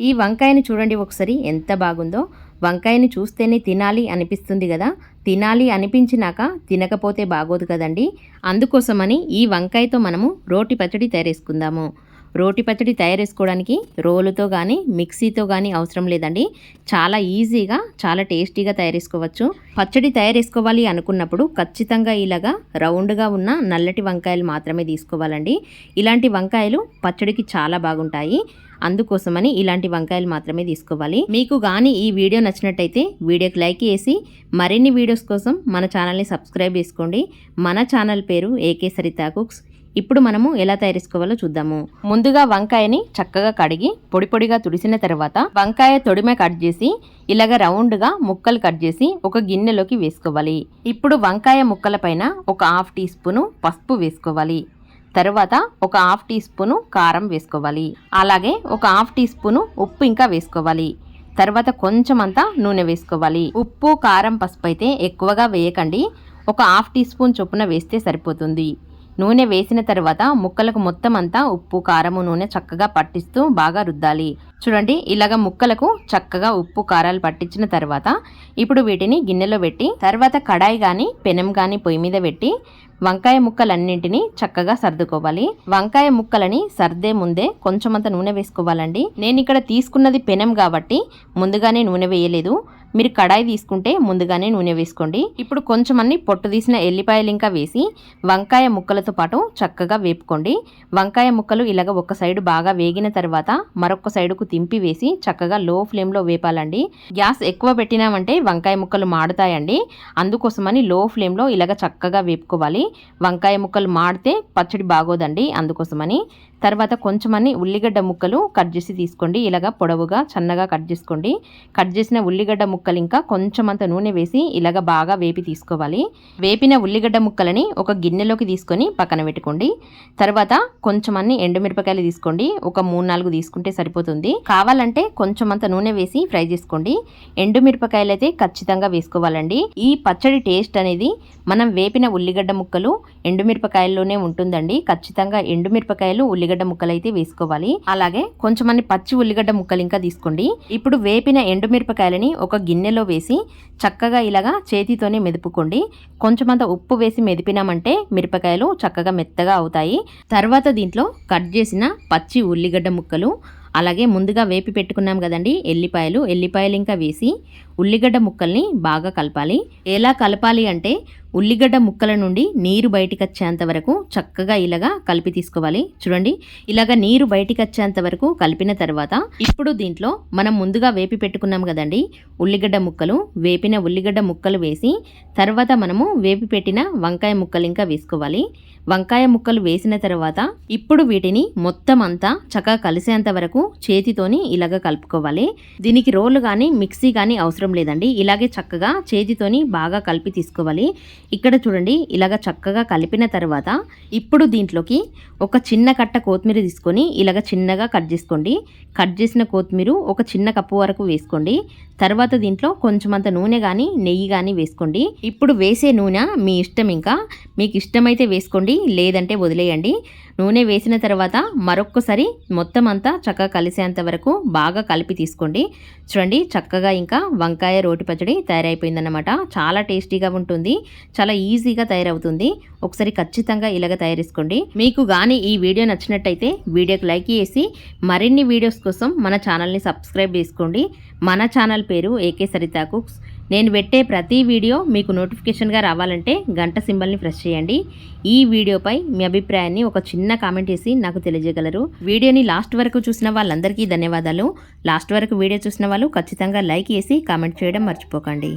ఈ వంకాయని చూడండి ఒకసారి ఎంత బాగుందో. వంకాయని చూస్తేనే తినాలి అనిపిస్తుంది కదా. తినాలి అనిపించినాక తినకపోతే బాగోదు కదండి. అందుకోసమని ఈ వంకాయతో మనము రోటి పచ్చడి తయారేసుకుందాము రోటి పచ్చడి తయారు చేసుకోవడానికి రోలుతో కానీ మిక్సీతో కానీ అవసరం లేదండి. చాలా ఈజీగా చాలా టేస్టీగా తయారు చేసుకోవచ్చు పచ్చడి తయారు చేసుకోవాలి అనుకున్నప్పుడు ఖచ్చితంగా ఇలాగా రౌండ్గా ఉన్న నల్లటి వంకాయలు మాత్రమే తీసుకోవాలండి. ఇలాంటి వంకాయలు పచ్చడికి చాలా బాగుంటాయి. అందుకోసమని ఇలాంటి వంకాయలు మాత్రమే తీసుకోవాలి. మీకు కానీ ఈ వీడియో నచ్చినట్టయితే వీడియోకి లైక్ చేసి మరిన్ని వీడియోస్ కోసం మన ఛానల్ని సబ్స్క్రైబ్ చేసుకోండి. మన ఛానల్ పేరు ఏకే సరితా కుక్స్. ఇప్పుడు మనము ఎలా తయారేసుకోవాలో చూద్దాము. ముందుగా వంకాయని చక్కగా కడిగి పొడి పొడిగా తుడిసిన తర్వాత వంకాయ తొడిమే కట్ చేసి ఇలాగ రౌండ్గా ముక్కలు కట్ చేసి ఒక గిన్నెలోకి వేసుకోవాలి. ఇప్పుడు వంకాయ ముక్కల పైన ఒక హాఫ్ టీ స్పూను పసుపు వేసుకోవాలి. తర్వాత ఒక హాఫ్ టీ స్పూను కారం వేసుకోవాలి. అలాగే ఒక హాఫ్ టీ స్పూను ఉప్పు ఇంకా వేసుకోవాలి. తర్వాత కొంచెం అంతా నూనె వేసుకోవాలి. ఉప్పు కారం పసుపు అయితే ఎక్కువగా వేయకండి. ఒక హాఫ్ టీ స్పూన్ చొప్పున వేస్తే సరిపోతుంది. నూనె వేసిన తర్వాత ముక్కలకు మొత్తం అంతా ఉప్పు కారము నూనె చక్కగా పట్టిస్తూ బాగా రుద్దాలి. చూడండి ఇలాగ ముక్కలకు చక్కగా ఉప్పు కారాలు పట్టించిన తర్వాత ఇప్పుడు వీటిని గిన్నెలో పెట్టి తర్వాత కడాయి కానీ పెనం కానీ పొయ్యి మీద పెట్టి వంకాయ ముక్కలన్నింటినీ చక్కగా సర్దుకోవాలి. వంకాయ ముక్కలని సర్దే ముందే కొంచెమంత నూనె వేసుకోవాలండి. నేను ఇక్కడ తీసుకున్నది పెనం కాబట్టి ముందుగానే నూనె వేయలేదు. మీరు కడాయి తీసుకుంటే ముందుగానే నూనె వేసుకోండి. ఇప్పుడు కొంచెం అన్ని పొట్టు తీసిన ఎల్లిపాయలు ఇంకా వేసి వంకాయ ముక్కలతో పాటు చక్కగా వేపుకోండి. వంకాయ ముక్కలు ఇలాగ ఒక సైడు బాగా వేగిన తర్వాత మరొక సైడుకు తింపి వేసి చక్కగా లో ఫ్లేమ్లో వేపాలండి. గ్యాస్ ఎక్కువ పెట్టినామంటే వంకాయ ముక్కలు మాడుతాయండి. అందుకోసమని లో ఫ్లేమ్లో ఇలాగ చక్కగా వేపుకోవాలి. వంకాయ ముక్కలు మాడితే పచ్చడి బాగోదండి అందుకోసమని. తర్వాత కొంచెమని ఉల్లిగడ్డ ముక్కలు కట్ చేసి తీసుకోండి. ఇలాగ పొడవుగా చన్నగా కట్ చేసుకోండి. కట్ చేసిన ఉల్లిగడ్డ ముక్కలు ముక్కలు ఇంకా కొంచెం అంత నూనె వేసి ఇలాగ బాగా వేపి తీసుకోవాలి. వేపిన ఉల్లిగడ్డ ముక్కలని ఒక గిన్నెలోకి తీసుకొని పక్కన పెట్టుకోండి. తర్వాత కొంచెం అన్ని ఎండుమిరపకాయలు తీసుకోండి. ఒక మూడు నాలుగు తీసుకుంటే సరిపోతుంది. కావాలంటే కొంచెం అంత నూనె వేసి ఫ్రై చేసుకోండి. ఎండుమిరపకాయలు అయితే ఖచ్చితంగా వేసుకోవాలండి. ఈ పచ్చడి టేస్ట్ అనేది మనం వేపిన ఉల్లిగడ్డ ముక్కలు ఎండుమిరపకాయల్లోనే ఉంటుందండి. ఖచ్చితంగా ఎండుమిరపకాయలు ఉల్లిగడ్డ ముక్కలు అయితే వేసుకోవాలి. అలాగే కొంచెం అన్ని పచ్చి ఉల్లిగడ్డ ముక్కలు ఇంకా తీసుకోండి. ఇప్పుడు వేపిన ఎండుమిరపకాయలని ఒక గిన్నెలో వేసి చక్కగా ఇలాగా చేతితోనే మెదుపుకోండి. కొంచెమంత ఉప్పు వేసి మెదిపినామంటే మిరపకాయలు చక్కగా మెత్తగా అవుతాయి. తర్వాత దీంట్లో కట్ చేసిన పచ్చి ఉల్లిగడ్డ ముక్కలు అలాగే ముందుగా వేపి పెట్టుకున్నాం కదండి ఎల్లిపాయలు. ఎల్లిపాయలు ఇంకా వేసి ఉల్లిగడ్డ ముక్కల్ని బాగా కలపాలి. ఎలా కలపాలి అంటే ఉల్లిగడ్డ ముక్కల నుండి నీరు బయటికి వచ్చేంత వరకు చక్కగా ఇలాగా కలిపి తీసుకోవాలి. చూడండి ఇలాగ నీరు బయటికి వచ్చేంత వరకు కలిపిన తర్వాత ఇప్పుడు దీంట్లో మనం ముందుగా వేపి పెట్టుకున్నాం కదండి ఉల్లిగడ్డ ముక్కలు. వేపిన ఉల్లిగడ్డ ముక్కలు వేసి తర్వాత మనము వేపి పెట్టిన వంకాయ ముక్కలు ఇంకా వేసుకోవాలి. వంకాయ ముక్కలు వేసిన తర్వాత ఇప్పుడు వీటిని మొత్తం అంతా చక్కగా కలిసేంత వరకు చేతితోని ఇలాగ కలుపుకోవాలి. దీనికి రోలు కానీ మిక్సీ కానీ అవసరం లేదండి. ఇలాగే చక్కగా చేతితోని బాగా కలిపి తీసుకోవాలి. ఇక్కడ చూడండి ఇలాగ చక్కగా కలిపిన తర్వాత ఇప్పుడు దీంట్లోకి ఒక చిన్న కట్ట కొత్తిమీర తీసుకొని ఇలాగ చిన్నగా కట్ చేసుకోండి. కట్ చేసిన కొత్తిమీర ఒక చిన్న కప్పు వరకు వేసుకోండి. తర్వాత దీంట్లో కొంచెమంత నూనె కానీ నెయ్యి కానీ వేసుకోండి. ఇప్పుడు వేసే నూనె మీ ఇష్టం ఇంకా. మీకు ఇష్టమైతే వేసుకోండి. లేదంటే వదిలేయండి. నూనె వేసిన తర్వాత మరొక్కసారి మొత్తం అంతా చక్కగా కలిసేంత వరకు బాగా కలిపి తీసుకోండి. చూడండి చక్కగా ఇంకా వంకాయ రోటి పచ్చడి తయారైపోయిందన్నమాట. చాలా టేస్టీగా ఉంటుంది. చాలా ఈజీగా తయారవుతుంది. ఒకసారి ఖచ్చితంగా ఇలాగ తయారేసుకోండి. మీకు కానీ ఈ వీడియో నచ్చినట్టయితే వీడియోకి లైక్ చేసి మరిన్ని వీడియోస్ కోసం మన ఛానల్ని సబ్స్క్రైబ్ చేసుకోండి. మన ఛానల్ పేరు ఏకే సరితా కుక్స్. నేను పెట్టే ప్రతి వీడియో మీకు నోటిఫికేషన్గా రావాలంటే గంట సింబల్ని ప్రెస్ చేయండి. ఈ వీడియోపై మీ అభిప్రాయాన్ని ఒక చిన్న కామెంట్ చేసి నాకు తెలియజేయగలరు. వీడియోని లాస్ట్ వరకు చూసిన వాళ్ళందరికీ ధన్యవాదాలు. లాస్ట్ వరకు వీడియో చూసిన వాళ్ళు ఖచ్చితంగా లైక్ చేసి కామెంట్ చేయడం మర్చిపోకండి.